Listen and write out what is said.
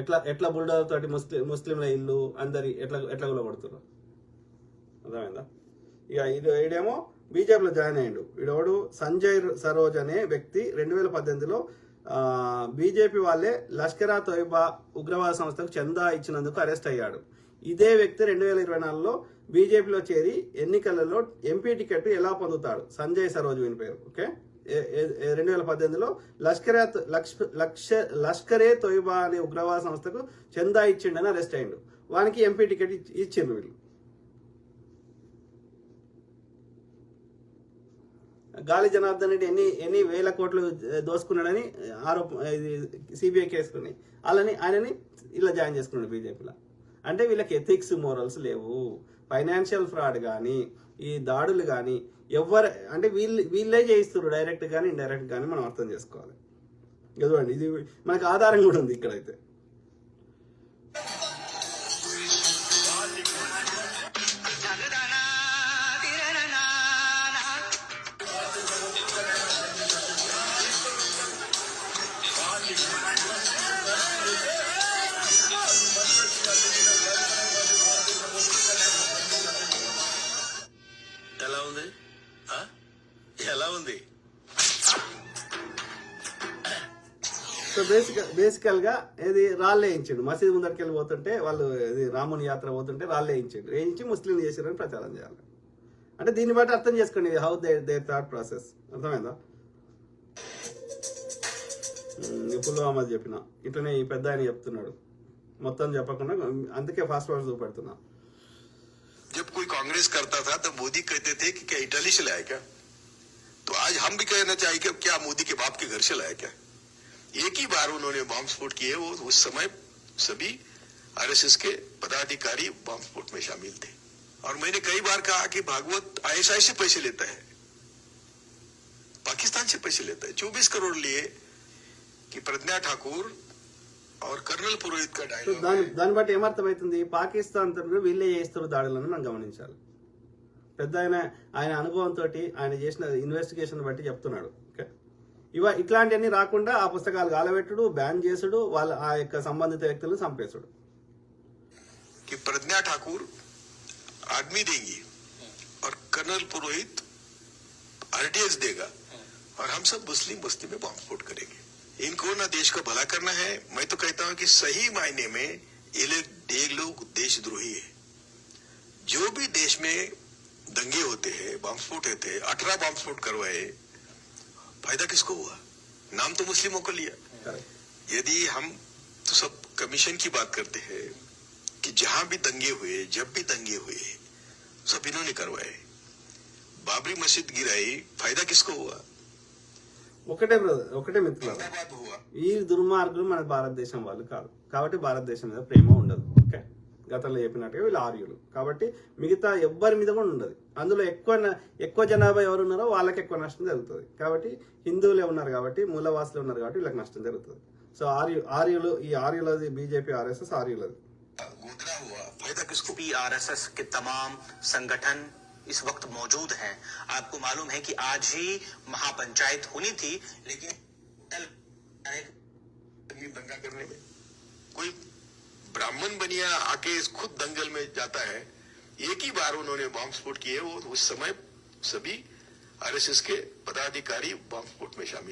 ఎట్లా ఎట్లా బుల్డోజర్ తోటి ముస్లిం ముస్లింల ఇల్లు అందరి ఎట్లా ఎట్లా కొడుతున్నారు అర్థమైందా? ఇక ఇది ఈడేమో బీజేపీలో జాయిన్ అయ్యాడు. వీడెవడు సంజయ్ సరోజ్ అనే వ్యక్తి రెండు వేల పద్దెనిమిదిలో బీజేపీ వాళ్ళే లష్కరా తోయిబా ఉగ్రవాద సంస్థకు చందా ఇచ్చినందుకు అరెస్ట్ అయ్యాడు. ఇదే వ్యక్తి రెండు వేల ఇరవై నాలుగులో బీజేపీలో చేరి ఎన్నికలలో ఎంపీ టికెట్ ఎలా పొందుతాడు? సంజయ్ సరోజ్ వీని పేరు ఓకే? రెండు వేల పద్దెనిమిదిలో లష్కరే లక్ష లక్ష లష్కరే తొయబా అనే ఉగ్రవాద సంస్థకు చందా ఇచ్చిండని అరెస్ట్ అయ్యిండు. వానికి ఎంపీ టికెట్ ఇచ్చిండ్రు వీళ్ళు. గాలి జనార్దన్ రెడ్డి ఎన్ని ఎన్ని వేల కోట్లు దోసుకున్నాడని ఆరోప ఇది సిబిఐ కేసుకుని వాళ్ళని ఆయనని ఇలా జాయిన్ చేసుకున్నాడు బీజేపీలో. అంటే వీళ్ళకి ఎథిక్స్ మోరల్స్ లేవు. ఫైనాన్షియల్ ఫ్రాడ్ కానీ ఈ దాడులు కానీ ఎవరు అంటే వీళ్ళు వీళ్ళే చేయిస్తారు డైరెక్ట్ కానీ ఇండైరెక్ట్ కానీ మనం అర్థం చేసుకోవాలి. చదవండి ఇది మనకు ఆధారం కూడా ఉంది ఇక్కడైతే. ఎలా ఉంది? ఎలా ఉంది? సో బేసిక్ బేసికల్గా ఇది రాళ్ళు వేయించాడు. మసీద్ ముందరికి వెళ్ళి పోతుంటే వాళ్ళు ఇది రాముని యాత్ర పోతుంటే రాళ్ళు వేయించి ముస్లింలు చేసారని ప్రచారం చేయాలి. అంటే దీన్ని బట్టి అర్థం చేసుకోండి how they they thought process అర్థమైందా? పుల్వామా చెప్పిన. ఇట్లనే ఈ పెద్ద ఆయన చెప్తున్నాడు. మొత్తం చెప్పకుండా అందుకే ఫాస్ట్ ఫాస్ట్ చూపెడుతున్నా. जब कोई कांग्रेस करता था तो मोदी कहते थे कि क्या इटली से लाया क्या? तो आज हम भी कहना चाहिए कि क्या मोदी के बाप के घर से लाया क्या? एक ही बार उन्होंने बॉम्ब स्फोट किए, वो उस समय सभी आरएसएस के पदाधिकारी बॉम्ब स्फोट में शामिल थे। और मैंने कई बार कहा कि भागवत आईएसआई से पैसे लेता है, पाकिस्तान से पैसे लेता है। चौबीस करोड़ लिए कि प्रज्ञा ठाकुर और कर्नल पुरोहित का సో डायलॉग దాని है దాన్ని బట్టి ఏమర్థమవుతుంది పాకిస్తాన్ తరఫున వీళ్ళే చేస్తారు దాడులను మనం గమనించాలి పెద్ద ఆయన ఆయన అనుభవంతో ఆయన చేసిన ఇన్వెస్టిగేషన్ బట్టి చెప్తున్నాడు ఓకే ఇవ ఇట్లాంటివన్నీ రాకుండా ఆ పుస్తకాలు గాలబెట్టుడు బ్యాన్ చేసుడు వాళ్ళ ఆ యొక్క సంబంధిత వ్యక్తులను చంపేసుడు कि प्रज्ञा ठाकुर आदमी देंगी और कर्नल पुरोहित आरडीएक्स देगा और हम सब मुस्लिम बस्ती में बॉम्ब स्फोट करेंगे इनको ना देश का भला करना है। मैं तो कहता हूँ कि सही मायने में ये लोग ये लोग देशद्रोही है। जो भी देश में दंगे होते हैं बॉम्बस्फोट होते हैं अठारह बॉम्बस्फोट करवाए फ़ायदा किसको हुआ? नाम तो मुस्लिमों को लिया। यदि हम तो सब कमीशन की बात करते हैं कि जहाँ भी दंगे हुए जब भी दंगे हुए सब इन्होंने करवाए। बाबरी मस्जिद गिराई फ़ायदा किसको हुआ? ఒకటే బ్రదర్ ఒకటే మిత్రులు हैदराबाद हुआ ఈ దుర్మార్గులు మన భారతదేశం వాళ్ళు కాదు కాబట్టి భారతదేశం మీద ప్రేమ ఉండదు ఓకే గతంలో చెప్పినట్టుగా వీళ్ళు ఆర్యులు కాబట్టి మిగతా ఎవ్వరి మీద కూడా ఉండదు అందులో ఎక్కువ న- ఎక్కువ జనాభా ఎవరు ఉన్నారో వాళ్ళకి ఎక్కువ నష్టం జరుగుతుంది కాబట్టి హిందువులే ఉన్నారు కాబట్టి మూలవాసులు ఉన్నారు కాబట్టి వీళ్ళకి నష్టం జరుగుతుంది సో ఆర్యు ఆర్యులు ఈ ఆర్యులది బీజేపీ ఆర్ఎస్ఎస్ ఆర్యులది गोदरा हुआ फायदा किसको पी आरएसएस के तमाम संगठन इस वक्त मौजूद हैं। आपको मालूम है कि आज ही महापंचायत होनी थी, लेकिन दंगा करने में कोई ब्राह्मण बनिया आके इस खुद दंगल में जाता है। एक ही बार उन्होंने बॉम्ब स्फोट किए, वो उस समय सभी आरएसएस के पदाधिकारी बॉम्ब स्फोट में शामिल